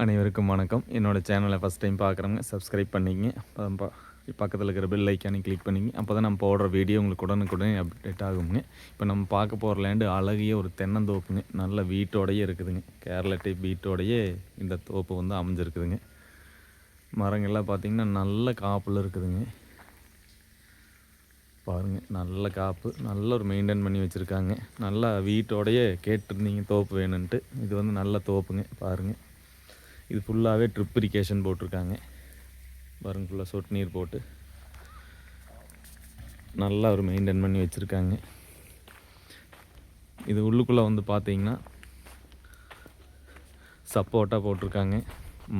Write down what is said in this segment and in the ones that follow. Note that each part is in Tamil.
அனைவருக்கும் வணக்கம். என்னோடய சேனலை ஃபஸ்ட் டைம் பார்க்குறவங்க சப்ஸ்கிரைப் பண்ணிங்க பக்கத்தில் இருக்கிற பெல் ஐக்கானே கிளிக் பண்ணிங்க அப்போ தான் நம்ம போடுற வீடியோ உங்களுக்கு உடனுக்குடனே அப்டேட் ஆகுங்க. இப்போ நம்ம பார்க்க போகிற லேண்டு அழகிய ஒரு தென்னந்தோப்புங்க. நல்ல வீட்டோடையே இருக்குதுங்க. கேரளா டைப் வீட்டோடையே இந்த தோப்பு வந்து அமைஞ்சிருக்குதுங்க. மரங்கள்லாம் பார்த்திங்கன்னா நல்ல காப்பில் இருக்குதுங்க. பாருங்கள் நல்ல காப்பு. நல்ல ஒரு மெயின்டைன் பண்ணி வச்சுருக்காங்க. நல்லா வீட்டோடையே கேட்டிருந்தீங்க தோப்பு வேணுன்ட்டு. இது வந்து நல்ல தோப்புங்க. பாருங்கள் இது ஃபுல்லாகவே ட்ரிப் இரிகேஷன் போட்டிருக்காங்க. பாருங்க ஃபுல்லாக சொட்டு நீர் போட்டு. நல்லா ஒரு மெயின்டைன் பண்ணி வச்சுருக்காங்க. இது உள்ளுக்குள்ளே வந்து பார்த்தீங்கன்னா சப்போட்டா போட்டிருக்காங்க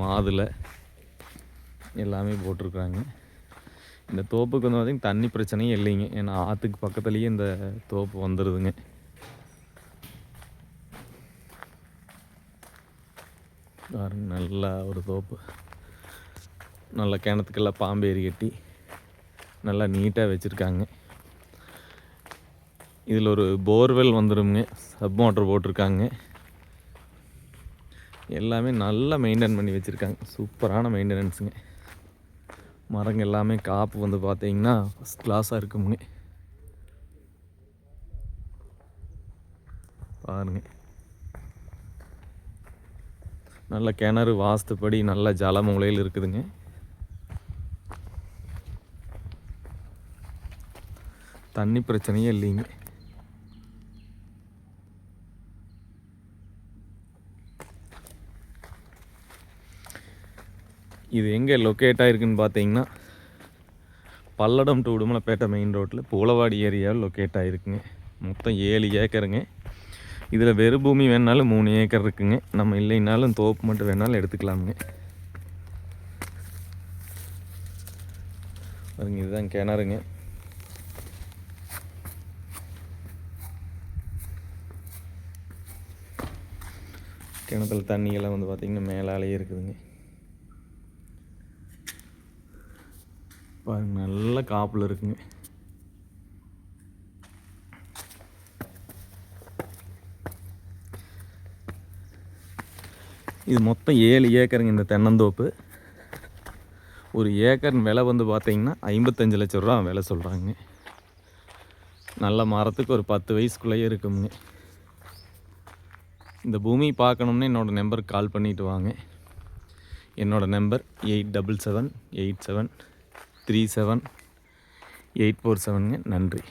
மாதுளை எல்லாமே போட்டிருக்காங்க. இந்த தோப்புக்கு வந்து பார்த்திங்கன்னா தண்ணி பிரச்சனையும் இல்லைங்க. ஏன்னா ஆற்றுக்கு பக்கத்துலேயே இந்த தோப்பு வந்துடுதுங்க நல்லா ஒரு தோப்பு நல்ல கிணத்துக்கெல்லாம் பாம்பு ஏறி கட்டி நல்லா நீட்டாக வச்சுருக்காங்க. இதில் ஒரு போர்வெல் வந்துடுங்க சப் மோட்டர் போட்டிருக்காங்க. எல்லாமே நல்லா மெயின்டைன் பண்ணி வச்சுருக்காங்க. சூப்பரான மெயின்டெனன்ஸுங்க. மரங்கள் எல்லாமே காப்பு வந்து பார்த்தீங்கன்னா ஃபஸ்ட் கிளாஸாக இருக்குமுங்க. பாருங்க. நல்ல கிணறு வாஸ்துப்படி நல்ல ஜல மூலையில் இருக்குதுங்க. தண்ணி பிரச்சனையே இல்லைங்க. இது எங்கே லொக்கேட் ஆகிருக்குன்னு பார்த்தீங்கன்னா பல்லடம் டு உடுமலைப்பேட்டை மெயின் ரோட்டில் பூலவாடி ஏரியாவில் லொக்கேட் ஆகிருக்குங்க மொத்தம் ஏழு ஏக்கருங்க. இதில் வெறு பூமி வேணாலும் மூணு ஏக்கர் இருக்குங்க. நம்ம இல்லைனாலும் தோப்பு மட்டும் வேணாலும் எடுத்துக்கலாமுங்க. பாருங்க இதுதான் கிணறுங்க. கிணத்துல தண்ணியெல்லாம் வந்து பார்த்திங்கன்னா மேலாலேயே இருக்குதுங்க. பாருங்க நல்ல காப்பில் இருக்குங்க. இது மொத்தம் ஏழு ஏக்கருங்க இந்த தென்னந்தோப்பு. ஒரு ஏக்கர் விலை வந்து பார்த்திங்கன்னா ஐம்பத்தஞ்சு லட்ச ரூபா விலை சொல்கிறாங்க நல்ல மரத்துக்கு ஒரு பத்து வயசுக்குள்ளேயே இருக்குங்க. இந்த பூமி பார்க்கணும்னு என்னோடய நம்பருக்கு கால் பண்ணிட்டு வாங்க. என்னோடய number eight double seven eight seven three seven eight four செவனுங்க நன்றி.